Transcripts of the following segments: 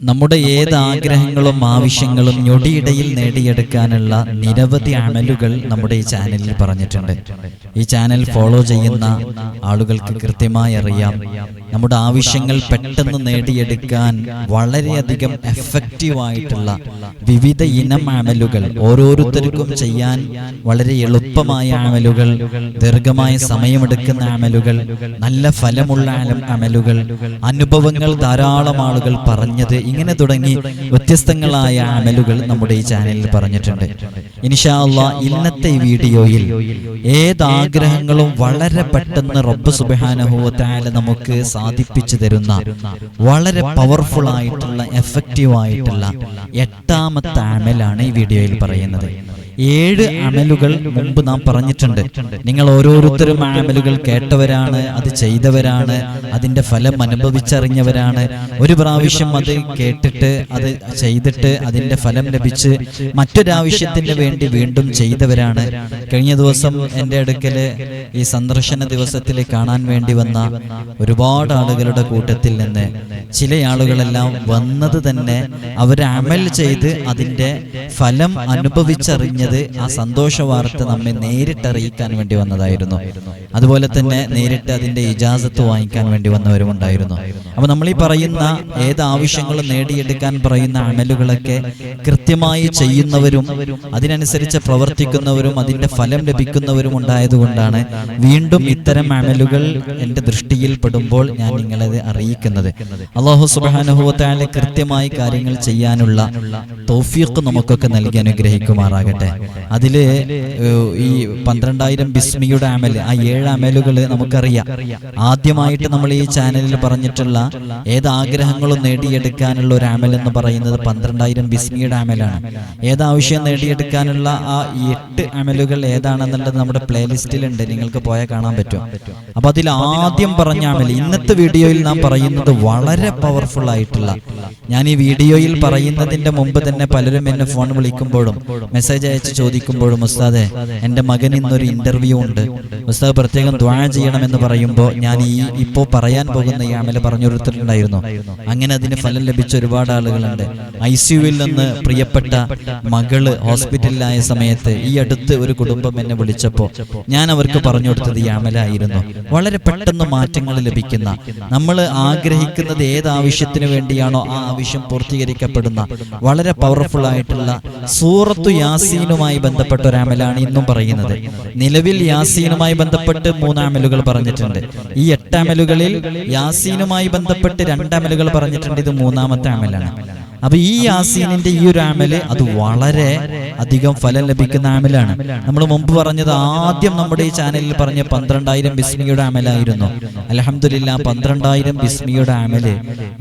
നമ്മുടെ ഏത് ആഗ്രഹങ്ങളും ആവശ്യങ്ങളും ഞൊടിയിടയിൽ നേടിയെടുക്കാനുള്ള നിരവധി അമലുകൾ നമ്മുടെ ഈ ചാനലിൽ പറഞ്ഞിട്ടുണ്ട്. ഈ ചാനൽ ഫോളോ ചെയ്യുന്ന ആളുകൾക്ക് കൃത്യമായി അറിയാം. നമ്മുടെ ആവശ്യങ്ങൾ പെട്ടെന്ന് നേടിയെടുക്കാൻ വളരെയധികം എഫക്റ്റീവ് ആയിട്ടുള്ള വിവിധ ഇനം അമലുകൾ ഓരോരുത്തർക്കും ചെയ്യാൻ വളരെ എളുപ്പമായ അമലുകൾ ദീർഘമായ സമയമെടുക്കുന്ന അമലുകൾ നല്ല ഫലമുള്ള അമ- അമലുകൾ അനുഭവങ്ങൾ ധാരാളം ആളുകൾ പറഞ്ഞത് ഇങ്ങനെ തുടങ്ങി വ്യത്യസ്തങ്ങളായ അമലുകൾ നമ്മുടെ ഈ ചാനലിൽ പറഞ്ഞിട്ടുണ്ട്. ഇൻഷാ അള്ളാ ഇന്നത്തെ വീഡിയോയിൽ ഏത് ആഗ്രഹങ്ങളും വളരെ പെട്ടെന്ന് റബ്ബ് സുബാനഹുവത്തായ നമുക്ക് സാധിപ്പിച്ചു തരുന്ന വളരെ പവർഫുൾ ആയിട്ടുള്ള എഫക്റ്റീവ് ആയിട്ടുള്ള എട്ടാമത്തെ ആമലാണ് ഈ വീഡിയോയിൽ പറയുന്നത്. ഏഴ് അമലുകൾ മുമ്പ് നാം പറഞ്ഞിട്ടുണ്ട്. നിങ്ങൾ ഓരോരുത്തരും അമലുകൾ കേട്ടവരാണ് അത് ചെയ്തവരാണ് അതിന്റെ ഫലം അനുഭവിച്ചറിഞ്ഞവരാണ്. ഒരു പ്രാവശ്യം അത് കേട്ടിട്ട് അത് ചെയ്തിട്ട് അതിന്റെ ഫലം ലഭിച്ച് മറ്റൊരാവശ്യത്തിന് വേണ്ടി വീണ്ടും ചെയ്തവരാണ്. കഴിഞ്ഞ ദിവസം എന്റെ അടുക്കൽ ഈ സന്ദർശന ദിവസത്തിൽ കാണാൻ വേണ്ടി വന്ന ഒരുപാട് ആളുകളുടെ കൂട്ടത്തിൽ നിന്ന് ചില ആളുകളെല്ലാം വന്നത് തന്നെ അവർ അമൽ ചെയ്ത് അതിന്റെ ഫലം അനുഭവിച്ചറിഞ്ഞത് ആ സന്തോഷ വാർത്ത നമ്മെ നേരിട്ടറിയിക്കാൻ വേണ്ടി വന്നതായിരുന്നു. അതുപോലെ തന്നെ നേരിട്ട് അതിന്റെ ഇജാസത്ത് വാങ്ങിക്കാൻ വേണ്ടി വന്നവരും ഉണ്ടായിരുന്നു. അപ്പൊ നമ്മൾ ഈ പറയുന്ന ഏത് ആവശ്യങ്ങളും നേടിയെടുക്കാൻ പറയുന്ന അമലുകളൊക്കെ കൃത്യമായി ചെയ്യുന്നവരും അതിനനുസരിച്ച് പ്രവർത്തിക്കുന്നവരും അതിന്റെ ഫലം ലഭിക്കുന്നവരും ഉണ്ടായതുകൊണ്ടാണ് വീണ്ടും ഇത്തരം അമലുകൾ എന്റെ ദൃഷ്ടിയിൽ പെടുമ്പോൾ ഞാൻ നിങ്ങളത് അറിയിക്കുന്നത്. അള്ളാഹു സുബാനുഭവത്താലെ കൃത്യമായി കാര്യങ്ങൾ ചെയ്യാനുള്ള തൗഫീഖ് നമുക്കൊക്കെ നൽകി അനുഗ്രഹിക്കുമാറാകട്ടെ. അതിൽ ഈ പന്ത്രണ്ടായിരം ബിസ്മിയുടെ അമൽ ആ ഏഴ് അമലുകൾ നമുക്കറിയാം. ആദ്യമായിട്ട് നമ്മൾ ഈ ചാനലിൽ പറഞ്ഞിട്ടുള്ള ഏത് ആഗ്രഹങ്ങളും നേടിയെടുക്കാനുള്ള ഒരു അമൽ എന്ന് പറയുന്നത് പന്ത്രണ്ടായിരം ബിസ്മിയുടെ അമലാണ്. ഏതാവശ്യം നേടിയെടുക്കാനുള്ള ആ എട്ട് അമലുകൾ ഏതാണെന്നുള്ളത് നമ്മുടെ പ്ലേലിസ്റ്റിലുണ്ട് നിങ്ങൾക്ക് പോയാൽ കാണാൻ പറ്റും. അപ്പൊ അതിൽ ആദ്യം പറഞ്ഞ അമൽ ഇന്നത്തെ വീഡിയോയിൽ നാം പറയുന്നത് വളരെ പവർഫുൾ ആയിട്ടുള്ള ഞാൻ ഈ വീഡിയോയിൽ പറയുന്നതിന്റെ മുമ്പ് തന്നെ പലരും എന്നെ ഫോൺ വിളിക്കുമ്പോഴും മെസ്സേജ് അയച്ച് ചോദിക്കുമ്പോഴും ഉസ്താദെ എന്റെ മകൻ ഇന്നൊരു ഇന്റർവ്യൂ ഉണ്ട്. ഉസ്താദ് പ്രത്യേകം ദ്വാ ചെയ്യണമെന്ന് പറയുമ്പോൾ ഞാൻ ഈ ഇപ്പോൾ പറയാൻ പോകുന്ന ഈ അമല പറഞ്ഞുകൊടുത്തിട്ടുണ്ടായിരുന്നു അങ്ങനെ അതിന് ഫലം ലഭിച്ച ഒരുപാട് ആളുകളുണ്ട്. ഐ സിയുവിൽ നിന്ന് പ്രിയപ്പെട്ട മകൾ ഹോസ്പിറ്റലിലായ സമയത്ത് ഈ അടുത്ത് ഒരു കുടുംബം എന്നെ വിളിച്ചപ്പോൾ ഞാൻ അവർക്ക് പറഞ്ഞു കൊടുത്തത് ഈ അമലായിരുന്നു. വളരെ പെട്ടെന്ന് മാറ്റങ്ങൾ ലഭിക്കുന്ന നമ്മൾ ആഗ്രഹിക്കുന്നത് ഏത് ആവശ്യത്തിന് വേണ്ടിയാണോ ആ ആവശ്യം പൂർത്തീകരിക്കപ്പെടുന്ന വളരെ പവർഫുൾ ആയിട്ടുള്ള സൂറത്തു യാസീനുമായി ബന്ധപ്പെട്ട ഒരു അമലാണ് ഇന്നും പറയുന്നത്. നിലവിൽ യാസീനുമായി ബന്ധപ്പെട്ട് മൂന്ന് അമലുകൾ പറഞ്ഞിട്ടുണ്ട്. ഈ എട്ട് അമലുകളിൽ യാസീനുമായി ബന്ധപ്പെട്ട് രണ്ട് അമലുകൾ പറഞ്ഞിട്ടുണ്ട്. ഇത് മൂന്നാമത്തെ അമലാണ്. അപ്പൊ ഈ യാസീനിന്റെ ഈ ഒരു ആമൽ അത് വളരെ അധികം ഫലം ലഭിക്കുന്ന ആമലാണ്. നമ്മൾ മുമ്പ് പറഞ്ഞത് ആദ്യം നമ്മുടെ ഈ ചാനലിൽ പറഞ്ഞ പന്ത്രണ്ടായിരം ബിസ്മിയുടെ അമലായിരുന്നു അലഹമില്ല പന്ത്രണ്ടായിരം ബിസ്മിയുടെ അമൽ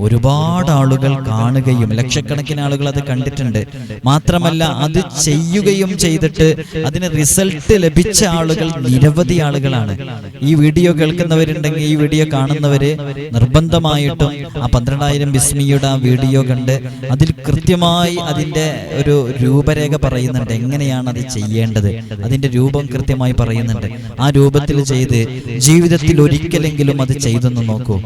ഒരുപാട് ആളുകൾ കാണുകയും ലക്ഷക്കണക്കിന് ആളുകൾ അത് കണ്ടിട്ടുണ്ട്. മാത്രമല്ല അത് ചെയ്യുകയും ചെയ്തിട്ട് അതിന് റിസൾട്ട് ലഭിച്ച ആളുകൾ നിരവധി ആളുകളാണ്. ഈ വീഡിയോ കേൾക്കുന്നവരുണ്ടെങ്കിൽ ഈ വീഡിയോ കാണുന്നവര് നിർബന്ധമായിട്ടും ആ പന്ത്രണ്ടായിരം ബിസ്മിയുടെ ആ വീഡിയോ കണ്ട് അതിൽ കൃത്യമായി അതിന്റെ ഒരു രൂപരേഖ പറയുന്നുണ്ട്. എങ്ങനെയാണ് അത് ചെയ്യേണ്ടത്? അതിന്റെ രൂപം കൃത്യമായി പറയുന്നുണ്ട്. ആ രൂപത്തിൽ ചെയ്ത് ജീവിതത്തിൽ ഒരിക്കലെങ്കിലും അത് ചെയ്തെന്ന് നോക്കൂ.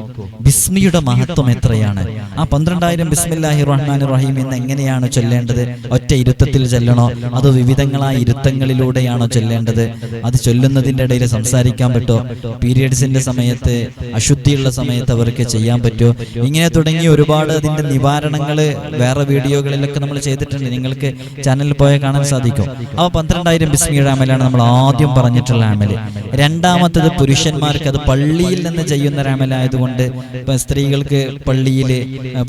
ബിസ്മിയുടെ മഹത്വം എത്രയാണ്? ആ പന്ത്രണ്ടായിരം ബിസ്മില്ലാഹി റഹ്മാൻ റഹീം എന്ന് എങ്ങനെയാണ് ചൊല്ലേണ്ടത്? ഒറ്റ ഇരുത്തത്തിൽ ചൊല്ലണോ? അത് വിവിധങ്ങളായ ഇരുത്തങ്ങളിലൂടെയാണോ ചൊല്ലേണ്ടത്? അത് ചൊല്ലുന്നതിന്റെ ഇടയിൽ സംസാരിക്കാൻ പറ്റുമോ? പീരിയഡ്സിന്റെ സമയത്ത് അശുദ്ധിയുള്ള സമയത്ത് അവർക്ക് ചെയ്യാൻ പറ്റുമോ? ഇങ്ങനെ തുടങ്ങി ഒരുപാട് അതിന്റെ നിവാരണങ്ങൾ വേറെ വീഡിയോകളിലൊക്കെ നമ്മൾ ചെയ്തിട്ടുണ്ട്. നിങ്ങൾക്ക് ചാനലിൽ പോയാൽ കാണാൻ സാധിക്കും. അവ പന്ത്രണ്ടായിരം ബിസ്മിയുടെ അമലാണ് നമ്മൾ ആദ്യം പറഞ്ഞിട്ടുള്ള അമൽ. രണ്ടാമത്തത് പുരുഷന്മാർക്ക് അത് പള്ളിയിൽ നിന്ന് ചെയ്യുന്ന ഒരു ഇപ്പൊ സ്ത്രീകൾക്ക് പള്ളിയിൽ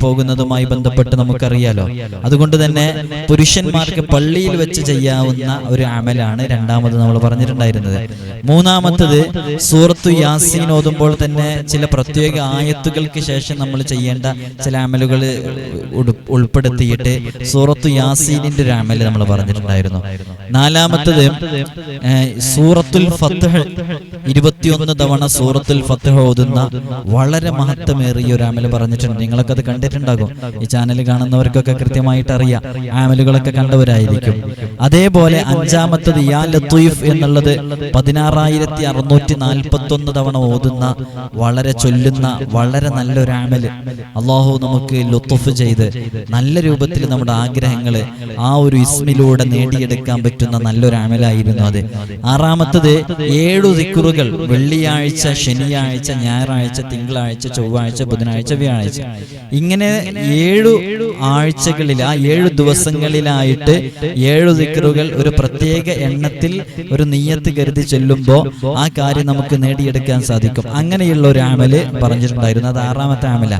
പോകുന്നതുമായി ബന്ധപ്പെട്ട് നമുക്കറിയാലോ. അതുകൊണ്ട് തന്നെ പുരുഷന്മാർക്ക് പള്ളിയിൽ വെച്ച് ചെയ്യാവുന്ന ഒരു അമലാണ് രണ്ടാമത് നമ്മൾ പറഞ്ഞിട്ടുണ്ടായിരുന്നത്. മൂന്നാമത്തത് സൂറത്തു യാസീൻ ഓതുമ്പോൾ തന്നെ ചില പ്രത്യേക ആയത്തുകൾക്ക് ശേഷം നമ്മൾ ചെയ്യേണ്ട ചില അമലുകൾ ഉൾപ്പെടുത്തിയിട്ട് സൂറത്തു യാസീനിന്റെ ഒരു അമൽ നമ്മൾ പറഞ്ഞിട്ടുണ്ടായിരുന്നു. നാലാമത്തത് സൂറത്തുൽ ഫത്ഹ് ഇരുപത്തിയൊന്ന് തവണ സൂറത്തുൽ ഫത്ഹ് ഓതുന്ന വളരെ മഹത്വമേറിയ ഒരു അമൽ പറഞ്ഞിട്ടുണ്ട്. നിങ്ങളൊക്കെ അത് കണ്ടിട്ടുണ്ടാകും. ഈ ചാനൽ കാണുന്നവർക്കൊക്കെ കൃത്യമായിട്ട് അറിയാം. ആമലുകളൊക്കെ കണ്ടവരായിരിക്കും. അതേപോലെ അഞ്ചാമത്തത് യാ ലത്തീഫ് എന്നുള്ളത് പതിനാറായിരത്തി അറുന്നൂറ്റി നാൽപ്പത്തി ഒന്ന് തവണ ഓതുന്ന വളരെ ചൊല്ലുന്ന വളരെ നല്ലൊരു ആമൽ അള്ളാഹു നമുക്ക് ലുത്തുഫ് ചെയ്ത് നല്ല രൂപത്തിൽ നമ്മുടെ ആഗ്രഹങ്ങൾ ആ ഒരു ഇസ്മിലൂടെ നേടിയെടുക്കാൻ പറ്റുന്ന നല്ലൊരു അമലായിരുന്നു അത്. ആറാമത്തത് ഏഴു ദിക്കുറുകൾ വെള്ളിയാഴ്ച ശനിയാഴ്ച ഞായറാഴ്ച തിങ്കളാഴ്ച ചൊവ്വാഴ്ച ബുധനാഴ്ച വ്യാഴാഴ്ച. ഇങ്ങനെ ഏഴു ആഴ്ചകളിൽ ആ ഏഴു ദിവസങ്ങളിലായിട്ട് ഏഴു ദിക്കറുകൾ ഒരു പ്രത്യേക എണ്ണത്തിൽ ഒരു നീയത്ത് കരുതി ചെല്ലുമ്പോൾ ആ കാര്യം നമുക്ക് നേടിയെടുക്കാൻ സാധിക്കും. അങ്ങനെയുള്ള ഒരു ആമൽ പറഞ്ഞിട്ടുണ്ടായിരുന്നു. അത് ആറാമത്തെ ആമല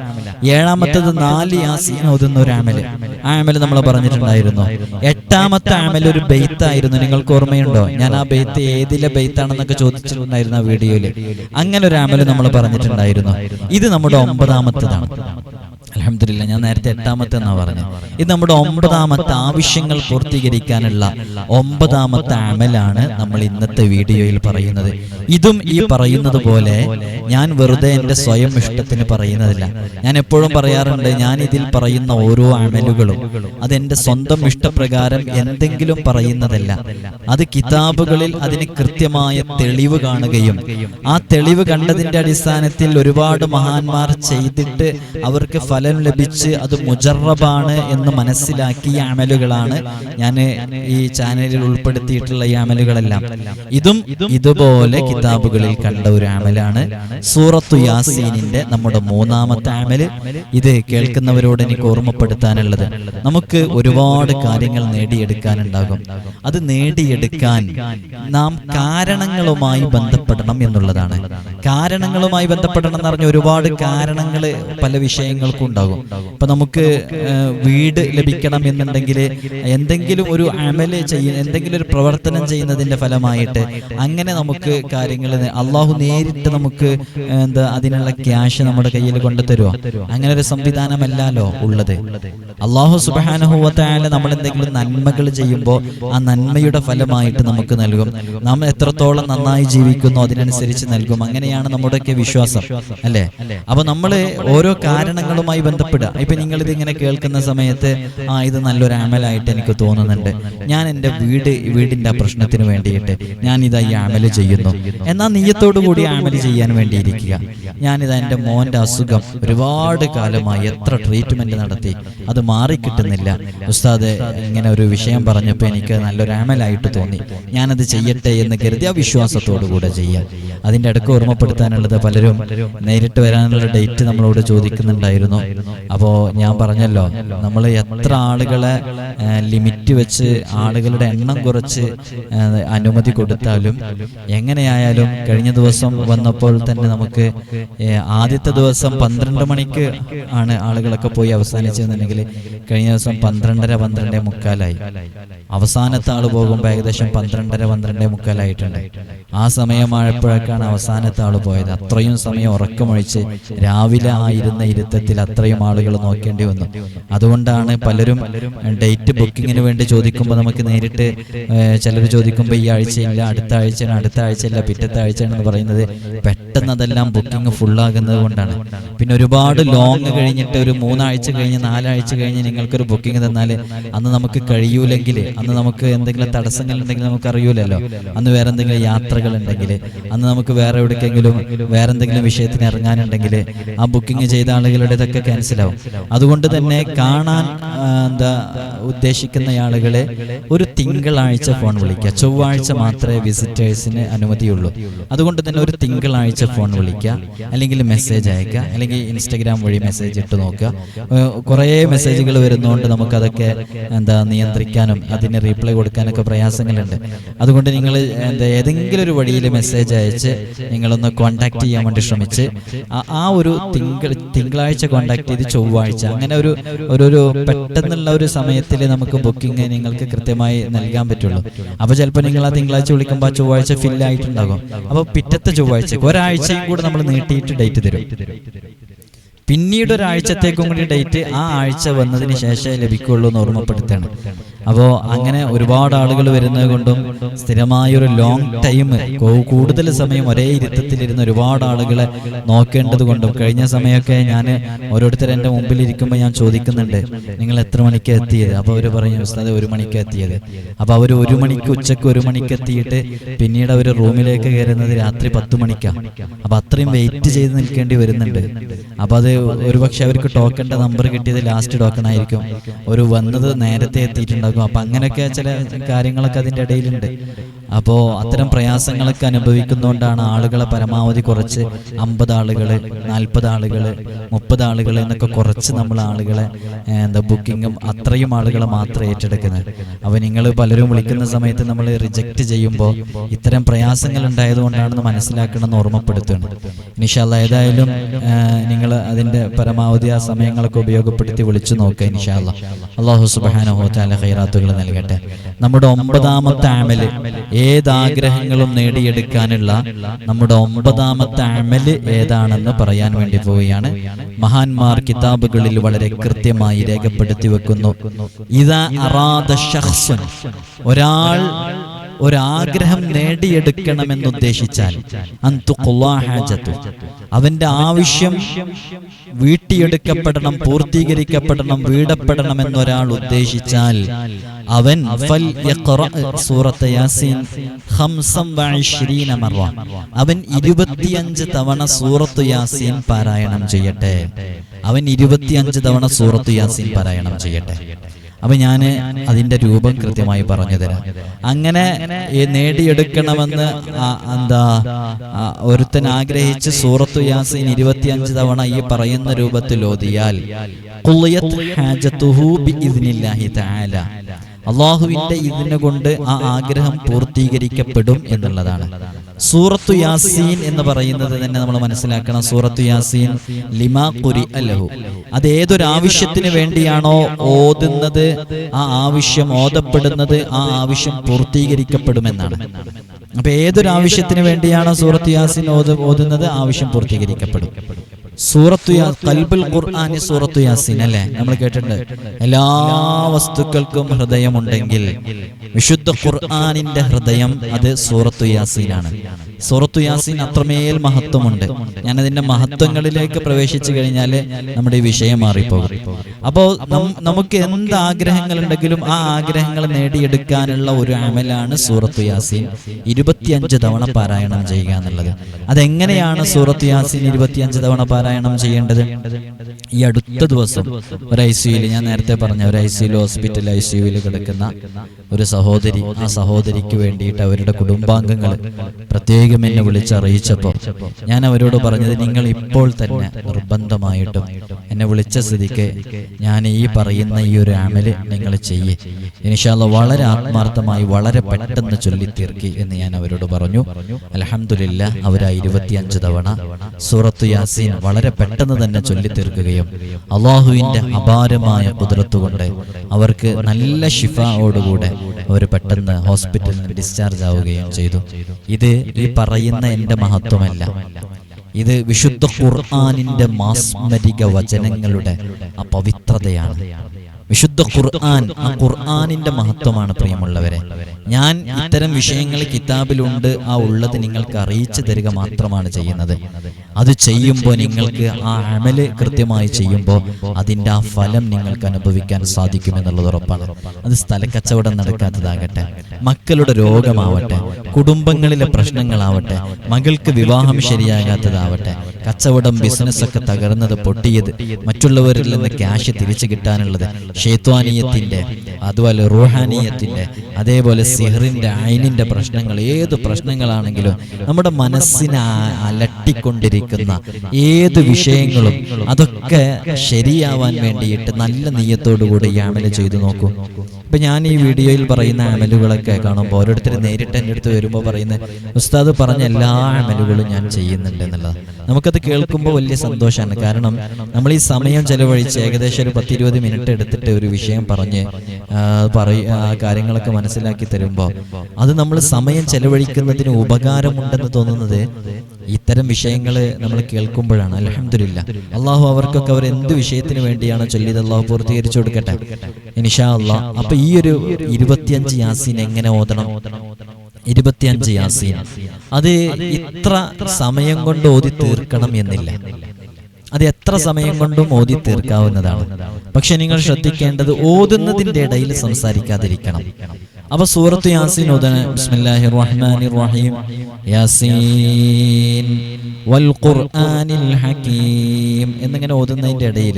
ഏഴാമത്തത് നാല് യാസീൻ ഓതുന്ന ഒരു ആമൽ. ആ ആമൽ നമ്മൾ പറഞ്ഞിട്ടുണ്ടായിരുന്നു. എട്ടാമത്തെ ആമൽ ഒരു ബെയ്ത്തായിരുന്നു. നിങ്ങൾക്ക് ഓർമ്മയുണ്ടോ? ഞാൻ ആ ബെയ്ത്ത് ഏതിലെ ബെയ്ത്താണെന്നൊക്കെ ചോദിച്ചിട്ടുണ്ടായിരുന്നു ആ വീഡിയോയിൽ അങ്ങനെ ഒരു ആമൽ നമ്മൾ പറഞ്ഞിട്ടുണ്ടായിരുന്നു. ഇത് നമ്മുടെ ഒമ്പതാമത്തതാണ്. അലഹമില്ല ഞാൻ നേരത്തെ എട്ടാമത്തെ എന്നാ പറഞ്ഞത്. ഇത് നമ്മുടെ ഒമ്പതാമത്തെ ആവശ്യങ്ങൾ പൂർത്തീകരിക്കാനുള്ള ഒമ്പതാമത്തെ അമലാണ് നമ്മൾ ഇന്നത്തെ വീഡിയോയിൽ പറയുന്നത്. ഇതും ഈ പറയുന്നത് പോലെ ഞാൻ വെറുതെ എന്റെ സ്വയം ഇഷ്ടത്തിന് പറയുന്നതില്ല. ഞാൻ എപ്പോഴും പറയാറുണ്ട് ഞാൻ ഇതിൽ പറയുന്ന ഓരോ അമലുകളും അതെന്റെ സ്വന്തം ഇഷ്ടപ്രകാരം എന്തെങ്കിലും പറയുന്നതല്ല. അത് കിതാബുകളിൽ അതിന് കൃത്യമായ തെളിവ് കാണുകയും ആ തെളിവ് കണ്ടതിന്റെ അടിസ്ഥാനത്തിൽ ഒരുപാട് മഹാന്മാർ ചെയ്തിട്ട് അവർക്ക് ഫലം ലഭിച്ച് അത് മുജറബാണ് എന്ന് മനസ്സിലാക്കിയ അമലുകളാണ് ഞാൻ ഈ ചാനലിൽ ഉൾപ്പെടുത്തിയിട്ടുള്ള ഈ അമലുകളെല്ലാം. ഇതും ഇതുപോലെ കിതാബുകളിൽ കണ്ട ഒരു അമലാണ്. സൂറത്തു യാസീനിന്റെ നമ്മുടെ മൂന്നാമത്തെ അമൽ. ഇത് കേൾക്കുന്നവരോട് എനിക്ക് ഓർമ്മപ്പെടുത്താനുള്ളത്. നമുക്ക് ഒരുപാട് കാര്യങ്ങൾ നേടിയെടുക്കാനുണ്ടാകും. അത് നേടിയെടുക്കാൻ നാം കാരണങ്ങളുമായി ബന്ധപ്പെടണം എന്നുള്ളതാണ്. കാരണങ്ങളുമായി ബന്ധപ്പെടണം എന്ന് പറഞ്ഞ ഒരുപാട് കാരണങ്ങൾ പല വിഷയങ്ങൾക്കും ഉണ്ടാകും. ഇപ്പൊ നമുക്ക് വീട് ലഭിക്കണം എന്നുണ്ടെങ്കിൽ എന്തെങ്കിലും ഒരു അമൽ ചെയ്യുന്ന എന്തെങ്കിലും ഒരു പ്രവർത്തനം ചെയ്യുന്നതിന്റെ ഫലമായിട്ട് അങ്ങനെ നമുക്ക് കാര്യങ്ങൾ അള്ളാഹു നേരിട്ട് നമുക്ക് എന്താ അതിനുള്ള ക്യാഷ് നമ്മുടെ കയ്യിൽ കൊണ്ടുതരുമോ അങ്ങനെ ഒരു സംവിധാനമല്ലല്ലോ ഉള്ളത്. അള്ളാഹു സുബാനുഭവത്തായാലും നമ്മൾ എന്തെങ്കിലും നന്മകൾ ചെയ്യുമ്പോൾ ആ നന്മയുടെ ഫലമായിട്ട് നമുക്ക് നൽകും. നാം എത്രത്തോളം നന്നായി ജീവിക്കുന്നു അതിനനുസരിച്ച് നൽകും. അങ്ങനെയാണ് നമ്മുടെയൊക്കെ വിശ്വാസം. അല്ലേ? അപ്പൊ നമ്മൾ ഓരോ കാരണങ്ങളുമായി ബന്ധപ്പെടുക. ഇപ്പൊ നിങ്ങൾ ഇങ്ങനെ കേൾക്കുന്ന സമയത്ത് ആ ഇത് നല്ലൊരു ആമലായിട്ട് എനിക്ക് തോന്നുന്നുണ്ട്. ഞാൻ എന്റെ വീട് വീടിന്റെ ആ പ്രശ്നത്തിന് വേണ്ടിയിട്ട് ഞാൻ ഇതാ ഈ അമൽ ചെയ്യുന്നു. എന്നാൽ നീയത്തോടു കൂടി അമൽ ചെയ്യാൻ വേണ്ടിയിരിക്കുക. ഞാനിതാ എന്റെ മോന്റെ അസുഖം ഒരുപാട് കാലമായി എത്ര ട്രീറ്റ്മെന്റ് നടത്തി. അത് മാറിക്കിട്ടുന്നില്ല. ഉസ്താദ് ഇങ്ങനെ ഒരു വിഷയം പറഞ്ഞപ്പോൾ എനിക്ക് നല്ലൊരു ആമലായിട്ട് തോന്നി. ഞാനത് ചെയ്യട്ടെ എന്ന് കരുതി ആ വിശ്വാസത്തോടു കൂടെ ചെയ്യാം. അതിന്റെ അടുക്ക് ഓർമ്മപ്പെടുത്താനുള്ളത് പലരും നേരിട്ട് വരാനുള്ള ഡേറ്റ് നമ്മളോട് ചോദിക്കുന്നുണ്ടായിരുന്നു. അപ്പോ ഞാൻ പറഞ്ഞല്ലോ നമ്മൾ എത്ര ആളുകളെ ലിമിറ്റ് വെച്ച് ആളുകളുടെ എണ്ണം കുറച്ച് അനുമതി കൊടുത്താലും എങ്ങനെയായാലും കഴിഞ്ഞ ദിവസം വന്നപ്പോൾ തന്നെ നമുക്ക് ആദ്യത്തെ ദിവസം പന്ത്രണ്ട് മണിക്ക് ആണ് ആളുകളൊക്കെ പോയി അവസാനിച്ചതെന്നുണ്ടെങ്കിൽ കഴിഞ്ഞ ദിവസം പന്ത്രണ്ടര പന്ത്രണ്ടേ മുക്കാലായി. അവസാനത്തെ ആൾ പോകുമ്പോൾ ഏകദേശം പന്ത്രണ്ടര പന്ത്രണ്ടേ മുക്കാലായിട്ടുണ്ട്. ആ സമയമായപ്പോഴേക്കാണ് അവസാനത്തെ ആൾ പോയത്. അത്രയും സമയം ഉറക്കമൊഴിച്ച് രാവിലെ ആ ഇരുന്ന ഇരുത്തത്തിൽ അത്രയും ആളുകൾ നോക്കേണ്ടി വന്നു. അതുകൊണ്ടാണ് പലരും ഡേറ്റ് ബുക്കിങ്ങിന് വേണ്ടി ചോദിക്കുമ്പോൾ നമുക്ക് നേരിട്ട് ചിലർ ചോദിക്കുമ്പോൾ ഈ ആഴ്ചയില്ല അടുത്ത ആഴ്ചയാണ് അടുത്ത ആഴ്ചയില്ല പിറ്റത്തെ ആഴ്ചയാണെന്ന് പറയുന്നത് പെട്ടെന്ന് അതെല്ലാം ബുക്കിംഗ് ഫുള്ളാകുന്നത് കൊണ്ടാണ്. പിന്നെ ഒരുപാട് ലോങ് കഴിഞ്ഞിട്ട് ഒരു മൂന്നാഴ്ച കഴിഞ്ഞ് നാലാഴ്ച കഴിഞ്ഞ് നിങ്ങൾക്കൊരു ബുക്കിംഗ് തന്നാൽ അന്ന് നമുക്ക് കഴിയൂലെങ്കിൽ അന്ന് നമുക്ക് എന്തെങ്കിലും തടസ്സങ്ങൾ ഉണ്ടെങ്കിൽ നമുക്ക് അറിയൂലല്ലോ. അന്ന് വേറെ എന്തെങ്കിലും യാത്രകൾ ഉണ്ടെങ്കിൽ അന്ന് നമുക്ക് വേറെ എവിടേക്കെങ്കിലും വേറെ എന്തെങ്കിലും വിഷയത്തിന് ഇറങ്ങാനുണ്ടെങ്കിൽ ആ ബുക്കിംഗ് ചെയ്ത ആളുകളുടേതൊക്കെ ക്യാൻസൽ ആവും അതുകൊണ്ട് തന്നെ കാണാൻ എന്താ ഉദ്ദേശിക്കുന്ന ആളുകളെ ഒരു തിങ്കളാഴ്ച ഫോൺ വിളിക്കുക. ചൊവ്വാഴ്ച മാത്രമേ വിസിറ്റേഴ്സിന് അനുമതിയുള്ളൂ. അതുകൊണ്ട് തന്നെ ഒരു തിങ്കളാഴ്ച ഫോൺ വിളിക്കുക. അല്ലെങ്കിൽ മെസ്സേജ് അയക്കുക. അല്ലെങ്കിൽ ഇൻസ്റ്റഗ്രാം വഴി മെസ്സേജ് ഇട്ട് നോക്കുക. കുറേ മെസ്സേജുകൾ വരുന്നതുകൊണ്ട് നമുക്കതൊക്കെ എന്താ നിയന്ത്രിക്കാനും അതിന് റീപ്ലൈ കൊടുക്കാനൊക്കെ പ്രയാസങ്ങളുണ്ട്. അതുകൊണ്ട് നിങ്ങൾ എന്താ ഏതെങ്കിലും ഒരു വഴിയിൽ മെസ്സേജ് അയച്ച് നിങ്ങളൊന്ന് കോൺടാക്ട് ചെയ്യാൻ വേണ്ടി ശ്രമിച്ച് ആ- ആ ഒരു തിങ്കൾ തിങ്കളാഴ്ച കോൺടാക്ട് ചെയ്ത് ചൊവ്വാഴ്ച. അങ്ങനെ ഒരു ഒരു പെട്ടെന്നുള്ള ഒരു സമയത്തിൽ നമുക്ക് ബുക്കിംഗ് നിങ്ങൾക്ക് കൃത്യമായി നൽകാൻ പറ്റുള്ളൂ. അപ്പോൾ ചിലപ്പോൾ നിങ്ങൾ ആ തിങ്കളാഴ്ച വിളിക്കുമ്പോൾ ആ ചൊവ്വാഴ്ച ഫില്ലായിട്ടുണ്ടാകും അപ്പോൾ പിറ്റത്തെ ചൊവ്വാഴ്ച ഒരാഴ്ചയും കൂടെ നമ്മൾ നീട്ടിയിട്ട് ഡേറ്റ് തരും. പിന്നീട് ഒരാഴ്ചത്തേക്കും കൂടി ഡേറ്റ് ആ ആഴ്ച വന്നതിന് ശേഷമേ ലഭിക്കുള്ളൂ എന്ന് ഓർമ്മപ്പെടുത്താണ് അപ്പോൾ അങ്ങനെ ഒരുപാട് ആളുകൾ വരുന്നത് കൊണ്ടും സ്ഥിരമായൊരു ലോങ് ടൈം കൂടുതൽ സമയം ഒരേ ഇരുത്തത്തിലിരുന്ന് ഒരുപാട് ആളുകളെ നോക്കേണ്ടത് കൊണ്ടും കഴിഞ്ഞ സമയമൊക്കെ ഞാൻ ഓരോരുത്തർ എന്റെ മുമ്പിൽ ഇരിക്കുമ്പോൾ ഞാൻ ചോദിക്കുന്നുണ്ട് നിങ്ങൾ എത്ര മണിക്ക് എത്തിയത്? അപ്പോൾ അവർ പറഞ്ഞു ഉസ്താദ് ഒരു മണിക്ക് എത്തിയത്. അപ്പോൾ അവർ ഒരു മണിക്ക് ഉച്ചയ്ക്ക് ഒരു മണിക്ക് എത്തിയിട്ട് പിന്നീട് അവർ റൂമിലേക്ക് കയറുന്നത് രാത്രി പത്ത് മണിക്കാണ് അപ്പോൾ അത്രയും വെയിറ്റ് ചെയ്ത് നിൽക്കേണ്ടി വരുന്നുണ്ട്. അപ്പോൾ അത് ഒരുപക്ഷെ അവർക്ക് ടോക്കന്റെ നമ്പർ കിട്ടിയത് ലാസ്റ്റ് ടോക്കൺ ആയിരിക്കും. ഒരു വന്നത് നേരത്തെ എത്തിയിട്ടുണ്ടാകും അപ്പം അങ്ങനെയൊക്കെ ചില കാര്യങ്ങളൊക്കെ അതിന്റെ ഇടയിലുണ്ട്. അപ്പോൾ അത്തരം പ്രയാസങ്ങളൊക്കെ അനുഭവിക്കുന്നതുകൊണ്ടാണ് ആളുകളെ പരമാവധി കുറച്ച് അമ്പത് ആളുകൾ നാൽപ്പത് ആളുകൾ മുപ്പത് ആളുകൾ എന്നൊക്കെ കുറച്ച് നമ്മൾ ആളുകളെ എന്താ ബുക്കിങ്ങും അത്രയും ആളുകളെ മാത്രം ഏറ്റെടുക്കുന്നത്. അപ്പോൾ നിങ്ങൾ പലരും വിളിക്കുന്ന സമയത്ത് നമ്മൾ റിജക്റ്റ് ചെയ്യുമ്പോൾ ഇത്തരം പ്രയാസങ്ങൾ ഉണ്ടായതുകൊണ്ടാണെന്ന് മനസ്സിലാക്കണമെന്ന് ഓർമ്മപ്പെടുത്തുകയാണ് ഇനിഷാല്ല ഏതായാലും നിങ്ങൾ അതിന്റെ പരമാവധി ആ സമയങ്ങളൊക്കെ ഉപയോഗപ്പെടുത്തി വിളിച്ചു നോക്കുക ഇനിഷാല്ല അള്ളാഹു സുബാനോ താല ഹൈറാത്തുകൾ നൽകട്ടെ. നമ്മുടെ ഒമ്പതാമത്തെ ആമൽ ഏതാഗ്രഹങ്ങളും നേടിയെടുക്കാനുള്ള നമ്മുടെ ഒമ്പതാമത്തെ അമൽ ഏതാണെന്ന് പറയാൻ വേണ്ടി പോവുകയാണ്. മഹാന്മാർ കിതാബുകളിൽ വളരെ കൃത്യമായി രേഖപ്പെടുത്തി വെക്കുന്നു. ഇതാ ഒരാൾ ഒരാഗ്രഹം നേടിയെടുക്കണമെന്നുദ്ദേശിച്ചാൽ അന്തു ഖുല്ലാഹാജത്തു. അവന്റെ ആവശ്യം വീട്ടിയെടുക്കപ്പെടണം പൂർത്തീകരിക്കപ്പെടണം വീടപ്പെടണം എന്നൊരാൾ ഉദ്ദേശിച്ചാൽ അവൻ സൂറത്ത് യാസീൻ അവൻ ഇരുപത്തിയഞ്ച് തവണ സൂറത്ത് യാസീൻ പാരായണം ചെയ്യട്ടെ. അവൻ ഇരുപത്തിയഞ്ച് തവണ സൂറത്ത് യാസീൻ പാരായണം ചെയ്യട്ടെ. അപ്പൊ ഞാൻ അതിന്റെ രൂപം കൃത്യമായി പറഞ്ഞു തരാം അങ്ങനെ നേടിയെടുക്കണമെന്ന് എന്താ ഒരുത്തൻ ആഗ്രഹിച്ച് സൂറത്തു യാസീൻ ഇരുപത്തിയഞ്ച് തവണ ഈ പറയുന്ന രൂപത്തിൽ ഓതിയാൽ അള്ളാഹുവിന്റെ ഇതിനെ കൊണ്ട് ആ ആഗ്രഹം പൂർത്തീകരിക്കപ്പെടും എന്നുള്ളതാണ്. സൂറത്തു യാസീൻ എന്ന് പറയുന്നത് തന്നെ നമ്മൾ മനസ്സിലാക്കണം. സൂറത്തു യാസീൻ ലിമാ കുരി അല്ലഹു അത് ഏതൊരു ആവശ്യത്തിന് വേണ്ടിയാണോ ഓതുന്നത് ആ ആവശ്യം ഓതപ്പെടുന്നത് ആ ആവശ്യം പൂർത്തീകരിക്കപ്പെടുമെന്നാണ്. അപ്പൊ ഏതൊരു ആവശ്യത്തിന് വേണ്ടിയാണോ സൂറത്ത് യാസീൻ ഓത് ഓതുന്നത് ആവശ്യം പൂർത്തീകരിക്കപ്പെടും. സൂറത്തു കൽബുൽ ഖുർആനി സൂറത്തു യാസീൻ അല്ലേ? നമ്മൾ കേട്ടിട്ടുണ്ട്. എല്ലാ വസ്തുക്കൾക്കും ഹൃദയമുണ്ടെങ്കിൽ വിശുദ്ധ ഖുർആാനിന്റെ ഹൃദയം അത് സൂറത്തു യാസീനാണ്. സൂറത്തു യാസീൻ അത്രമേൽ മഹത്വമുണ്ട്. ഞാൻ അതിന്റെ മഹത്വങ്ങളിലേക്ക് പ്രവേശിച്ചു കഴിഞ്ഞാൽ നമ്മുടെ ഈ വിഷയം മാറിപ്പോകും. അപ്പോൾ നമുക്ക് എന്ത് ആഗ്രഹങ്ങൾ ഉണ്ടെങ്കിലും ആ ആഗ്രഹങ്ങൾ നേടിയെടുക്കാനുള്ള ഒരു അമലാണ് സൂറത്തു യാസീൻ. ഇരുപത്തിയഞ്ച് തവണ പാരായണം ചെയ്യുക എന്നുള്ളത്. അതെങ്ങനെയാണ് സൂറത്തു യാസീൻ ഇരുപത്തിയഞ്ച് തവണ പാരായണം ചെയ്യേണ്ടത്? ഈ അടുത്ത ദിവസം ഒരു ഐ സിയുയിൽ ഞാൻ നേരത്തെ പറഞ്ഞ ഒരു ഐ സിയിൽ ഹോസ്പിറ്റൽ ഐ സിയുയിൽ കിടക്കുന്ന ഒരു സഹോദരി ആ സഹോദരിക്ക് വേണ്ടിയിട്ട് അവരുടെ കുടുംബാംഗങ്ങൾ പ്രത്യേകം എന്നെ വിളിച്ചറിയിച്ചപ്പോൾ ഞാൻ അവരോട് പറഞ്ഞത് നിങ്ങൾ ഇപ്പോൾ തന്നെ നിർബന്ധമായിട്ടും എന്നെ വിളിച്ച സ്ഥിതിക്ക് ഞാൻ ഈ പറയുന്ന ഈ ഒരു അമൽ നിങ്ങൾ ചെയ്യേ. ഇനിഷാല്ല വളരെ ആത്മാർത്ഥമായി വളരെ പെട്ടെന്ന് ചൊല്ലിത്തീർക്കി എന്ന് ഞാൻ അവരോട് പറഞ്ഞു. അലഹമില്ല അവരാ ഇരുപത്തിയഞ്ച് തവണ സൂറത്ത് യാസീൻ വളരെ പെട്ടെന്ന് തന്നെ ചൊല്ലിത്തീർക്കുകയും അള്ളാഹുവിന്റെ അപാരമായ കുതിരത്തുകൊണ്ട് അവർക്ക് നല്ല ഷിഫയോടുകൂടെ അവർ പെട്ടെന്ന് ഹോസ്പിറ്റലിൽ നിന്ന് ഡിസ്ചാർജ് ആവുകയും ചെയ്തു. ഇത് ഈ പറയുന്ന എന്റെ മഹത്വമല്ല. ഇത് വിശുദ്ധ ഖുർആാനിന്റെ മാസ്മരിക വചനങ്ങളുടെ ആ പവിത്രതയാണ് വിശുദ്ധ ഖുർആൻ ആ ഖുർആാനിന്റെ മഹത്വമാണ് പ്രിയമുള്ളവരെ. ഞാൻ ഇത്തരം വിഷയങ്ങൾ കിതാബിലുണ്ട് ആ ഉള്ളത് നിങ്ങൾക്ക് അറിയിച്ചു തരിക മാത്രമാണ് ചെയ്യുന്നത്. അത് ചെയ്യുമ്പോൾ നിങ്ങൾക്ക് ആ അമൽ കൃത്യമായി ചെയ്യുമ്പോൾ അതിന്റെ ആ ഫലം നിങ്ങൾക്ക് അനുഭവിക്കാൻ സാധിക്കുമെന്നുള്ളത് ഉറപ്പാണ്. അത് സ്ഥലക്കച്ചവടം നടക്കാത്തതാകട്ടെ മക്കളുടെ രോഗമാവട്ടെ കുടുംബങ്ങളിലെ പ്രശ്നങ്ങളാവട്ടെ മകൾക്ക് വിവാഹം ശരിയാകാത്തതാവട്ടെ കച്ചവടം ബിസിനസ്സൊക്കെ തകർന്നത് പൊട്ടിയത് മറ്റുള്ളവരിൽ നിന്ന് ക്യാഷ് തിരിച്ചു കിട്ടാനുള്ളത് ഷേത്വാനീയത്തിന്റെ അതുപോലെ റൂഹാനീയത്തിന്റെ അതേപോലെ സിഹറിന്റെ ഐനിന്റെ പ്രശ്നങ്ങൾ ഏത് പ്രശ്നങ്ങളാണെങ്കിലും നമ്മുടെ മനസ്സിനെ അലട്ടിക്കൊണ്ടിരിക്കുന്ന ഏത് വിഷയങ്ങളും അതൊക്കെ ശരിയാവാൻ വേണ്ടിയിട്ട് നല്ല നീയത്തോടു കൂടി അമൽ ചെയ്തു നോക്കൂ. ഇപ്പൊ ഞാൻ ഈ വീഡിയോയിൽ പറയുന്ന അമലുകളൊക്കെ കാണുമ്പോൾ ഓരോരുത്തർ നേരിട്ട് എന്റെ അടുത്ത് വരുമ്പോൾ പറയുന്നത് ഉസ്താദ് പറഞ്ഞ എല്ലാ അമലുകളും ഞാൻ ചെയ്യുന്നുണ്ട് എന്നുള്ളത് നമുക്കത് കേൾക്കുമ്പോൾ വലിയ സന്തോഷമാണ് കാരണം നമ്മൾ ഈ സമയം ചെലവഴിച്ച് ഏകദേശം ഒരു പത്തിരുപത് മിനിറ്റ് എടുത്തിട്ട് ഒരു വിഷയം പറഞ്ഞ് പറയ കാര്യങ്ങളൊക്കെ മനസ്സിലാക്കി തരുമ്പോൾ അത് നമ്മൾ സമയം ചെലവഴിക്കുന്നതിന് ഉപകാരമുണ്ടെന്ന് തോന്നുന്നത് ഇത്തരം വിഷയങ്ങൾ നമ്മൾ കേൾക്കുമ്പോഴാണ് അലഹമില്ല അള്ളാഹു അവർക്കൊക്കെ അവർ എന്ത് വിഷയത്തിന് വേണ്ടിയാണ് ചൊല്ലിയത് അള്ളാഹു പൂർത്തീകരിച്ചു കൊടുക്കട്ടെ ഇനിഷാ അള്ളാഹ് അപ്പൊ ഈ ഒരു ഇരുപത്തിയഞ്ച് യാസീൻ എങ്ങനെ ഓതണം? ഇരുപത്തിയഞ്ച് യാസീൻ. അത് ഇത്ര സമയം കൊണ്ട് ഓതി തീർക്കണം എന്നില്ല. അത് എത്ര സമയം കൊണ്ടും ഓതി തീർക്കാവുന്നതാണ്. പക്ഷെ നിങ്ങൾ ശ്രദ്ധിക്കേണ്ടത് ഓതുന്നതിന്റെ ഇടയിൽ സംസാരിക്കാതിരിക്കണം. അപ്പൊ സൂറത്ത് യാസീൻ ഓതന ബിസ്മില്ലാഹിർ റഹ്മാനിർ റഹീം. യാസീൻ. വൽ ഖുർആനിൽ ഹകീം എന്നിങ്ങനെ ഓതുന്നതിന്റെ ഇടയിൽ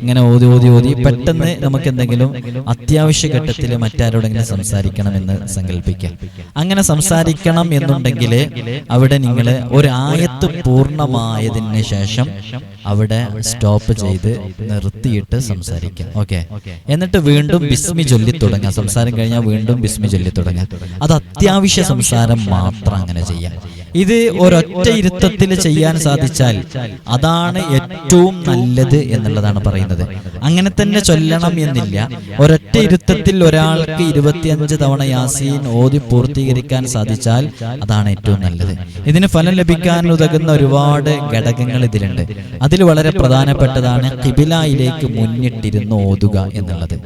ഇങ്ങനെ ഓതി ഓതി ഓതി പെട്ടെന്ന് നമുക്ക് എന്തെങ്കിലും അത്യാവശ്യ ഘട്ടത്തിൽ മറ്റാരോടെങ്കിലും സംസാരിക്കണമെന്ന് സങ്കല്പിക്കാം. അങ്ങനെ സംസാരിക്കണം എന്നുണ്ടെങ്കിൽ അവിടെ നിങ്ങൾ ഒരു ആയത്ത് പൂർണമായതിന് ശേഷം അവിടെ സ്റ്റോപ്പ് ചെയ്ത് നിർത്തിയിട്ട് സംസാരിക്കാം. ഓക്കെ? എന്നിട്ട് വീണ്ടും ബിസ്മി ചൊല്ലി തുടങ്ങാം. സംസാരം കഴിഞ്ഞാൽ വീണ്ടും ബിസ്മി ചൊല്ലി തുടങ്ങാം. അത് അത്യാവശ്യ സംസാരം മാത്രം അങ്ങനെ ചെയ്യാം. ഇത് ഒരൊറ്റ ഇരുത്തത്തിൽ ചെയ്യാൻ സാധിച്ചാൽ അതാണ് ഏറ്റവും നല്ലത് എന്നുള്ളതാണ് പറയുന്നത്. അങ്ങനെ തന്നെ ചൊല്ലണം എന്നില്ല. ഒരൊറ്റ ഇരുത്തത്തിൽ ഒരാൾക്ക് ഇരുപത്തിയഞ്ച് തവണ യാസീൻ ഓതി പൂർത്തീകരിക്കാൻ സാധിച്ചാൽ അതാണ് ഏറ്റവും നല്ലത്. ഇതിന് ഫലം ലഭിക്കാൻ ഉതകുന്ന ഒരുപാട് ഘടകങ്ങൾ ഇതിലുണ്ട്. അതിൽ വളരെ പ്രധാനപ്പെട്ടതാണ് കിബിലായിലേക്ക് മുന്നിട്ടിരുന്ന് ഓതുക എന്നുള്ളത്.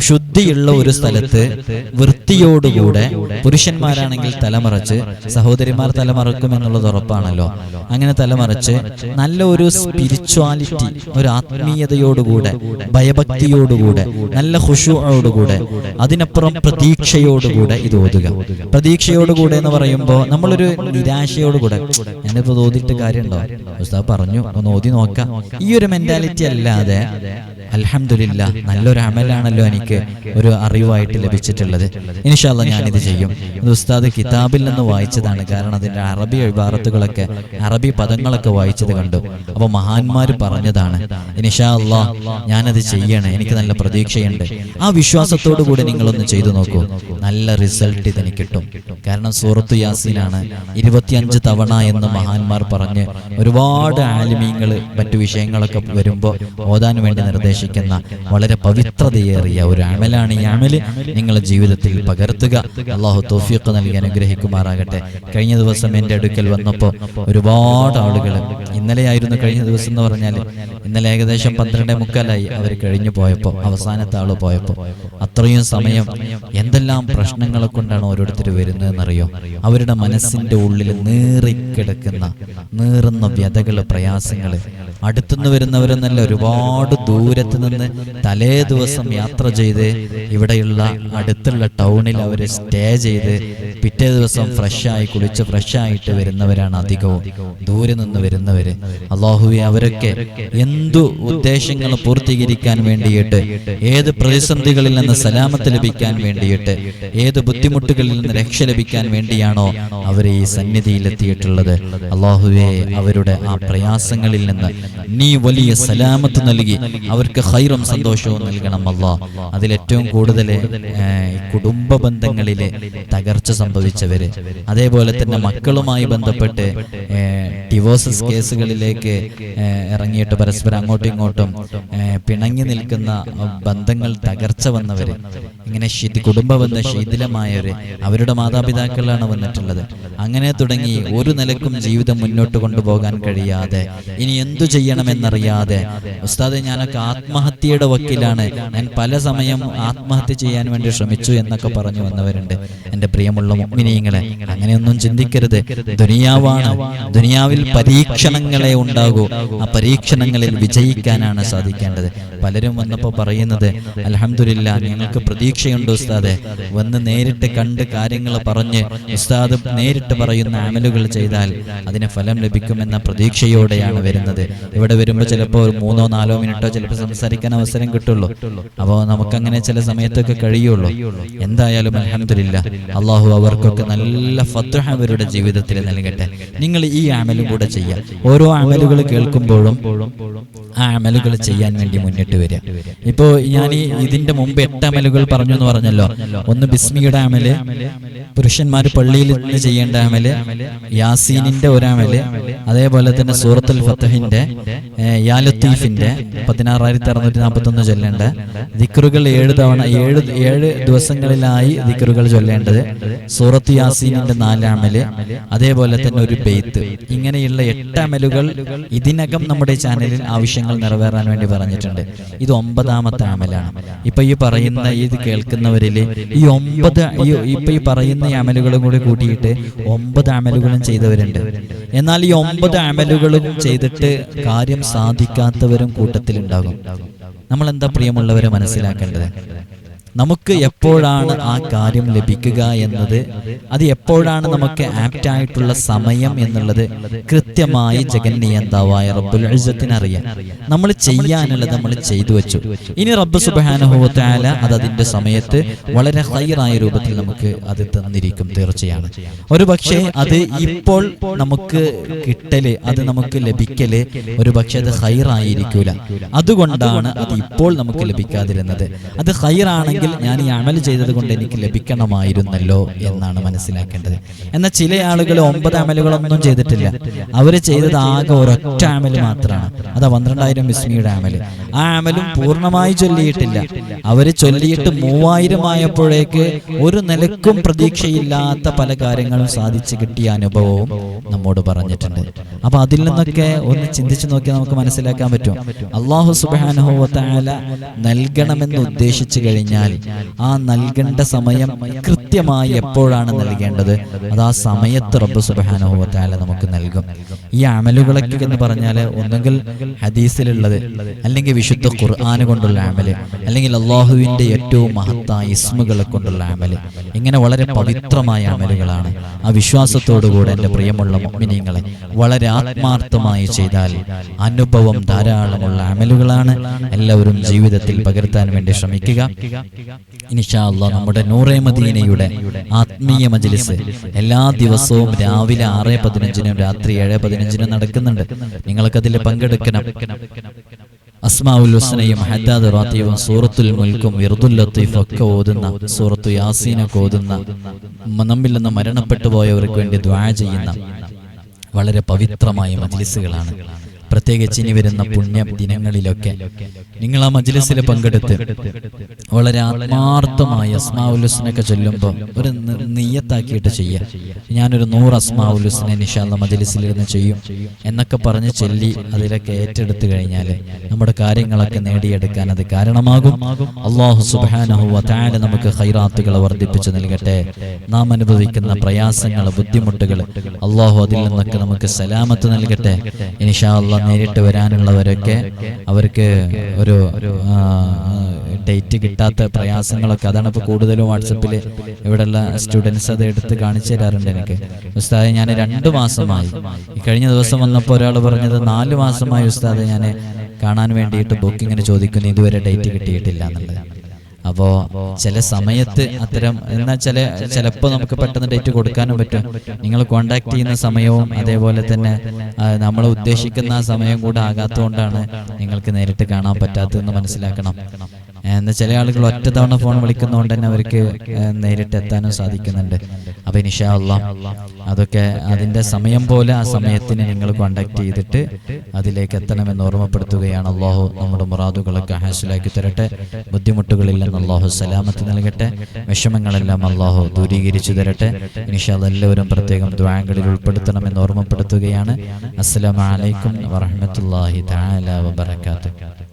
ശുദ്ധിയുള്ള ഒരു സ്ഥലത്ത് വൃത്തിയോടുകൂടെ പുരുഷന്മാരാണെങ്കിൽ തലമറച്ച് സഹോദരിമാർ തലമറക്കും എന്നുള്ളത് ഉറപ്പാണല്ലോ. അങ്ങനെ തലമറച്ച് നല്ല ഒരു സ്പിരിച്വാലിറ്റി ഒരു ആത്മീയതയോടുകൂടെ ഭയഭക്തിയോടുകൂടെ നല്ല ഹുഷുവോടുകൂടെ അതിനപ്പുറം പ്രതീക്ഷയോടുകൂടെ ഇത് ഓതുക. പ്രതീക്ഷയോടുകൂടെ എന്ന് പറയുമ്പോൾ നമ്മളൊരു നിരാശയോടുകൂടെ ഞാനിപ്പോ ഓതിയിട്ട് കാര്യമുണ്ടോ? പറഞ്ഞു ഒന്ന് ഓതി നോക്കാം. ഈ ഒരു മെന്റാലിറ്റി അല്ലാതെ അൽഹംദുലില്ല നല്ലൊരു അമലാണല്ലോ എനിക്ക് ഒരു അറിവായിട്ട് ലഭിച്ചിട്ടുള്ളത്. ഇൻഷാല്ല ഞാനിത് ചെയ്യും. ഇത് ഉസ്താദ് കിതാബിൽ നിന്ന് വായിച്ചതാണ്. കാരണം അതിന്റെ അറബി ഇബാറത്തുകളൊക്കെ അറബി പദങ്ങളൊക്കെ വായിച്ചത് കണ്ടു. അപ്പൊ മഹാന്മാർ പറഞ്ഞതാണ്. ഇൻഷാ അല്ലാ ഞാനത് ചെയ്യണേ. എനിക്ക് നല്ല പ്രതീക്ഷയുണ്ട്. ആ വിശ്വാസത്തോടു കൂടി നിങ്ങളൊന്ന് ചെയ്തു നോക്കൂ. നല്ല റിസൾട്ട് ഇതിന് കിട്ടും. കാരണം സൂറത്ത് യാസീനാണ് ഇരുപത്തിയഞ്ച് തവണ എന്ന് മഹാന്മാർ പറഞ്ഞ് ഒരുപാട് ആലിമീങ്ങൾ മറ്റു വിഷയങ്ങളൊക്കെ വരുമ്പോൾ ഓതാൻ വേണ്ടി നിർദ്ദേശിക്കുന്ന വളരെ പവിത്രതയേറിയ ഒരു അമലാണ് ഈ അമൽ നിങ്ങളുടെ ജീവിതത്തിൽ പകർത്തുക. അള്ളാഹു തോഫിയൊക്കെ നൽകി അനുഗ്രഹിക്കുമാറാകട്ടെ. കഴിഞ്ഞ ദിവസം എന്റെ അടുക്കൽ വന്നപ്പോൾ ഒരുപാട് ആളുകൾ ഇന്നലെയായിരുന്നു കഴിഞ്ഞ ദിവസം എന്ന് പറഞ്ഞാൽ ഇന്നലെ ഏകദേശം പന്ത്രണ്ടേ മുക്കാലായി അവർ കഴിഞ്ഞു പോയപ്പോൾ അവസാനത്തെ ആൾ പോയപ്പോൾ. അത്രയും സമയം എന്തെല്ലാം പ്രശ്നങ്ങളെ കൊണ്ടാണ് ഓരോരുത്തർ വരുന്നതെന്നറിയോ അവരുടെ മനസ്സിന്റെ ഉള്ളിൽ നീറിക്കിടക്കുന്ന നീറുന്ന വ്യതകൾ പ്രയാസങ്ങൾ അടുത്തുനിന്ന് വരുന്നവരെന്നല്ല ഒരുപാട് ദൂരത്ത് നിന്ന് തലേ ദിവസം യാത്ര ചെയ്ത് ഇവിടെയുള്ള അടുത്തുള്ള ടൗണിൽ അവർ സ്റ്റേ ചെയ്ത് പിറ്റേ ദിവസം ഫ്രഷായി കുളിച്ച് ഫ്രഷായിട്ട് വരുന്നവരാണ് അധികവും. ദൂരെ നിന്ന് വരുന്നവര്. അള്ളാഹുവെ അവരൊക്കെ എന്തു ഉദ്ദേശങ്ങൾ പൂർത്തീകരിക്കാൻ വേണ്ടിയിട്ട് ഏത് പ്രതിസന്ധികളിൽ നിന്ന് സലാമത്ത് ലഭിക്കാൻ വേണ്ടിയിട്ട് ഏത് ബുദ്ധിമുട്ടുകളിൽ നിന്ന് രക്ഷ ലഭിക്കാൻ വേണ്ടിയാണോ അവർ ഈ സന്നിധിയിലെത്തിയിട്ടുള്ളത് അള്ളാഹുവെ അവരുടെ ആ പ്രയാസങ്ങളിൽ നിന്ന് നീ വലിയ സലാമത്ത് നൽകി അവർക്ക് ഹൈറും സന്തോഷവും നൽകണം അല്ല. അതിലേറ്റവും കൂടുതൽ കുടുംബ ബന്ധങ്ങളിലെ തകർച്ച സംഭവിച്ചവര്. അതേപോലെ തന്നെ മക്കളുമായി ബന്ധപ്പെട്ട് ഡിവോഴ്സസ് കേസുകളിലേക്ക് ഇറങ്ങിയിട്ട് പരസ്പരം അങ്ങോട്ടും ഇങ്ങോട്ടും പിണങ്ങി നിൽക്കുന്ന ബന്ധങ്ങൾ തകർച്ച വന്നവര്. ഇങ്ങനെ കുടുംബ ബന്ധം ശീതലമായവര് അവരുടെ മാതാപിതാക്കളാണ് വന്നിട്ടുള്ളത്. അങ്ങനെ തുടങ്ങി ഒരു നിലക്കും ജീവിതം മുന്നോട്ട് കൊണ്ടുപോകാൻ കഴിയാതെ ഇനി എന്തു ചെയ്യണമെന്നറിയാതെ ഉസ്താദെ ഞാനൊക്കെ ആത്മഹത്യയുടെ വക്കീലാണ്. ഞാൻ പല സമയം ആത്മഹത്യ ചെയ്യാൻ വേണ്ടി ശ്രമിച്ചു എന്നൊക്കെ പറഞ്ഞു വന്നവരുണ്ട്. എന്റെ പ്രിയമുള്ള മുഗ്മിനീങ്ങളെ അങ്ങനെയൊന്നും ചിന്തിക്കരുത്. ദുനിയാവാണ്. ദുനിയാവിൽ പരീക്ഷണങ്ങളെ ഉണ്ടാകൂ. ആ പരീക്ഷണങ്ങളിൽ വിജയിക്കാനാണ് സാധിക്കേണ്ടത്. പലരും വന്നപ്പോൾ പറയുന്നത് അലഹമില്ല നിങ്ങൾക്ക് പ്രതീക്ഷയുണ്ട് ഉസ്താദെ. വന്ന് നേരിട്ട് കണ്ട് കാര്യങ്ങൾ പറഞ്ഞ് ഉസ്താദ് നേരിട്ട് പറയുന്ന അമലുകൾ ചെയ്താൽ അതിന് ഫലം ലഭിക്കുമെന്ന പ്രതീക്ഷയോടെയാണ് വരുന്നത്. ഇവിടെ വരുമ്പോൾ ചിലപ്പോൾ മൂന്നോ നാലോ മിനിറ്റോ ചിലപ്പോൾ സംസാരിക്കാൻ അവസരം കിട്ടുള്ളൂ. അപ്പോൾ നമുക്കങ്ങനെ ചില സമയത്തൊക്കെ കഴിയുള്ളൂ. എന്തായാലും അലഹമില്ല അള്ളാഹു അവർക്കൊക്കെ നല്ല ഫത്തുഹ അവരുടെ ജീവിതത്തിൽ നൽകട്ടെ. നിങ്ങൾ ഈ അമലും കൂടെ ചെയ്യാം. ഓരോ അമലുകൾ കേൾക്കുമ്പോഴും ആ അമലുകൾ ചെയ്യാൻ വേണ്ടി മുന്നിട്ട് വരിക. ഇപ്പോ ഞാൻ ഇതിന്റെ മുമ്പ് എട്ട് അമലുകൾ പറഞ്ഞു എന്ന് പറഞ്ഞല്ലോ. ഒന്ന് ബിസ്മിയുടെ അമൽ പുരുഷന്മാർ പള്ളിയിൽ നിന്ന് ചെയ്യേണ്ട അമൽ യാസീനിന്റെ ഒരമൽ അതേപോലെ തന്നെ സൂറത്തുൽ ഫത്തഹിന്റെ യാലുത്തീഫിന്റെ പതിനാറായിരത്തി അറുന്നൂറ്റി നാൽപ്പത്തി ഒന്ന് ചൊല്ലേണ്ട. ദിക്റുകൾ ഏഴ് തവണ ഏഴ് ഏഴ് ദിവസങ്ങളിലായി ദിക്റുകൾ ചൊല്ലേണ്ടത് സൂറത്ത് യാസീനിന്റെ നാലാമൽ അതേപോലെ തന്നെ ഒരു ബെയ്ത്ത്. ഇങ്ങനെയുള്ള എട്ട് അമലുകൾ ഇതിനകം നമ്മുടെ ചാനലിൽ ആവശ്യങ്ങൾ നിറവേറാൻ വേണ്ടി പറഞ്ഞിട്ടുണ്ട്. ഇത് ഒമ്പതാമത്തെ അമലാണ്. ഇപ്പൊ ഈ പറയുന്ന ഇത് കേൾക്കുന്നവരിൽ ഈ ഒമ്പത് ഇപ്പൊ ഈ പറയുന്ന ഈ അമലുകളും കൂടി കൂട്ടിയിട്ട് ഒമ്പത് അമലുകളും ചെയ്തവരുണ്ട്. എന്നാൽ ഈ ഒമ്പത് അമലുകളും ചെയ്തിട്ട് കാര്യം സാധിക്കാത്തവരും കൂട്ടത്തിലുണ്ടാകും. നമ്മൾ എന്താ പ്രിയമുള്ളവരെ മനസ്സിലാക്കേണ്ടത്? നമുക്ക് എപ്പോഴാണ് ആ കാര്യം ലഭിക്കുക എന്നത്? അത് എപ്പോഴാണ് നമുക്ക് ആപ്റ്റ് ആയിട്ടുള്ള സമയം എന്നുള്ളത് കൃത്യമായി ജഗന്നിയന്താവായ റബ്ബുൽ ഇസ്സത്തിന് അറിയാം നമ്മൾ ചെയ്യാനുള്ളത് നമ്മൾ ചെയ്തു വെച്ചു. ഇനി റബ്ബ് സുബാനുഭവത്തായാല അത് അതിന്റെ സമയത്ത് വളരെ ഹൈറായ രൂപത്തിൽ നമുക്ക് അത് തന്നിരിക്കും തീർച്ചയാണ് ഒരു പക്ഷേ അത് ഇപ്പോൾ നമുക്ക് കിട്ടൽ അത് നമുക്ക് ലഭിക്കൽ ഒരു പക്ഷെ അത് ഹൈറായിരിക്കൂല. അതുകൊണ്ടാണ് അത് ഇപ്പോൾ നമുക്ക് ലഭിക്കാതിരുന്നത്. അത് ഹൈറാണെങ്കിൽ ഞാൻ ഈ അമൽ ചെയ്തത് കൊണ്ട് എനിക്ക് ലഭിക്കണമായിരുന്നല്ലോ എന്നാണ് മനസ്സിലാക്കേണ്ടത്. എന്നാൽ ചില ആളുകൾ ഒമ്പത് അമലുകളൊന്നും ചെയ്തിട്ടില്ല. അവർ ചെയ്തത് ആകെ ഒരൊറ്റ അമൽ മാത്രമാണ്. അതാ പന്ത്രണ്ടായിരം വിസ്മിയുടെ അമൽ ആ അമലും പൂർണമായി ചൊല്ലിയിട്ടില്ല. അവർ ചൊല്ലിയിട്ട് മൂവായിരം ആയപ്പോഴേക്ക് ഒരു നിലക്കും പ്രതീക്ഷയില്ലാത്ത പല കാര്യങ്ങളും സാധിച്ചു കിട്ടിയ അനുഭവവും നമ്മോട് പറഞ്ഞിട്ടുണ്ട്. അപ്പൊ അതിൽ നിന്നൊക്കെ ഒന്ന് ചിന്തിച്ചു നോക്കിയാൽ നമുക്ക് മനസ്സിലാക്കാൻ പറ്റും. അള്ളാഹു സുബാനുഭവത്താല നൽകണമെന്ന് ഉദ്ദേശിച്ചു കഴിഞ്ഞാൽ ആ നൽകേണ്ട സമയം കൃത്യമായി എപ്പോഴാണ് നൽകേണ്ടത്? അത് ആ സമയത്ത് റബ്ബ് സുബാനുഭവത്താല നമുക്ക് നൽകും. ഈ അമലുകളൊക്കെ എന്ന് പറഞ്ഞാൽ ഒന്നുകിൽ ഹദീസിലുള്ളത് അല്ലെങ്കിൽ വിശുദ്ധ ഖുർആാന് കൊണ്ടുള്ള അമൽ അല്ലെങ്കിൽ അള്ളാഹുവിന്റെ ഏറ്റവും മഹത്തായ ഇസ്മുകളെ കൊണ്ടുള്ള അമൽ. ഇങ്ങനെ വളരെ പവിത്രമായ അമലുകളാണ്. ആ വിശ്വാസത്തോടുകൂടെ എന്റെ പ്രിയമുള്ള മുഅ്മിനീങ്ങളെ വളരെ ആത്മാർത്ഥമായി ചെയ്താൽ അനുഭവം ധാരാളമുള്ള അമലുകളാണ്. എല്ലാവരും ജീവിതത്തിൽ പകർത്താൻ വേണ്ടി ശ്രമിക്കുക. അല്ലാ നമ്മുടെ നൂറേ മദീനയുടെ ആത്മീയ മജ്ലിസ് എല്ലാ ദിവസവും രാവിലെ ആറ് പതിനഞ്ചിനും രാത്രി ഏഴ് പതിനഞ്ചിനും നടക്കുന്നുണ്ട്. നിങ്ങൾക്ക് അതിൽ പങ്കെടുക്കണം. അസ്മാഉൽ ഹുസ്നയും ഹദ്ദാദ് റാത്തിയും സൂറത്തുൽ മുൽക്കും വിർദുൽ ലത്തീഫ് ഒക്കെ ഓതുന്ന സൂറത്തു യാസീനൊക്കെ ഓതുന്ന നമ്മിൽ നിന്ന് മരണപ്പെട്ടു പോയവർക്ക് വേണ്ടി ദ്വാ ചെയ്യുന്ന വളരെ പവിത്രമായ മജ്ലിസുകളാണ്. പ്രത്യേകിച്ച് ഇനി വരുന്ന പുണ്യ ദിനങ്ങളിലൊക്കെ നിങ്ങൾ ആ മജ്ലിസിൽ പങ്കെടുത്ത് വളരെ ആത്മാർത്ഥമായ അസ്മാവുലുസിനൊക്കെ ചൊല്ലുമ്പോൾ ഒരു നീയത്താക്കിയിട്ട് ചെയ്യാം. ചെയ്യുക ഞാനൊരു നൂറ് അസ്മാവുലുസിനെ നിഷാദ മജ്ലിസിലിരുന്ന് ചെയ്യും. എന്നൊക്കെ പറഞ്ഞ് ചൊല്ലി അതിലൊക്കെ ഏറ്റെടുത്തു കഴിഞ്ഞാൽ നമ്മുടെ കാര്യങ്ങളൊക്കെ നേടിയെടുക്കാൻ അത് കാരണമാകും. അള്ളാഹു സുബാനഹുവ നമുക്ക് ഹൈറാത്തുകളെ വർദ്ധിപ്പിച്ചു നൽകട്ടെ. നാം അനുഭവിക്കുന്ന പ്രയാസങ്ങൾ ബുദ്ധിമുട്ടുകൾ അള്ളാഹു അതിൽ നിന്നൊക്കെ നമുക്ക് സലാമത്ത് നൽകട്ടെ. ഇനിഷാ അള്ളാഹ് നേരിട്ട് വരാനുള്ളവരൊക്കെ അവർക്ക് ഒരു ഡേറ്റ് കിട്ടാത്ത പ്രയാസങ്ങളൊക്കെ അതാണ് ഇപ്പോൾ കൂടുതലും വാട്സപ്പിൽ ഇവിടെയുള്ള സ്റ്റുഡൻസ് അത് എടുത്ത് കാണിച്ചു തരാറുണ്ട് എനിക്ക്. ഉസ്താദെ ഞാൻ രണ്ട് മാസമായി. ഈ കഴിഞ്ഞ ദിവസം വന്നപ്പോൾ ഒരാൾ പറഞ്ഞത് നാല് മാസമായി ഉസ്താദെ ഞാൻ കാണാൻ വേണ്ടിയിട്ട് ബുക്കിങ്ങിന് ചോദിക്കുന്നു ഇതുവരെ ഡേറ്റ് കിട്ടിയിട്ടില്ല എന്നുള്ളത്. അപ്പോ ചില സമയത്ത് അത്തരം എന്നാ ചില ചിലപ്പോ നമുക്ക് പെട്ടെന്ന് ഡേറ്റ് കൊടുക്കാനും പറ്റും. നിങ്ങൾ കോണ്ടാക്ട് ചെയ്യുന്ന സമയവും അതേപോലെ തന്നെ നമ്മൾ ഉദ്ദേശിക്കുന്ന സമയം കൂടെ ആകാത്തതുകൊണ്ടാണ് നിങ്ങൾക്ക് നേരിട്ട് കാണാൻ പറ്റാത്തതെന്ന് മനസ്സിലാക്കണം. എന്നാൽ ചില ആളുകൾ ഒറ്റ തവണ ഫോൺ വിളിക്കുന്നതുകൊണ്ട് തന്നെ അവർക്ക് നേരിട്ട് എത്താനും സാധിക്കുന്നുണ്ട്. അപ്പം ഇനിഷാ അള്ളാ അതൊക്കെ അതിന്റെ സമയം പോലെ ആ സമയത്തിന് നിങ്ങൾ കോണ്ടാക്ട് ചെയ്തിട്ട് അതിലേക്ക് എത്തണമെന്ന് ഓർമ്മപ്പെടുത്തുകയാണ് അള്ളാഹു. നമ്മുടെ മുറാദുകളൊക്കെ ഹാസിലാക്കി തരട്ടെ. ബുദ്ധിമുട്ടുകളില്ലെന്ന് അള്ളാഹു സലാമത്ത് നൽകട്ടെ. വിഷമങ്ങളെല്ലാം അള്ളാഹു ദൂരീകരിച്ചു തരട്ടെ. ഇനിഷാ എല്ലാവരും പ്രത്യേകം ദ്വാങ്ങളിൽ ഉൾപ്പെടുത്തണമെന്ന് ഓർമ്മപ്പെടുത്തുകയാണ്. അസ്സലാമു അലൈക്കും വറഹ്മത്തുള്ളാഹി തആല വബറകാതുഹു.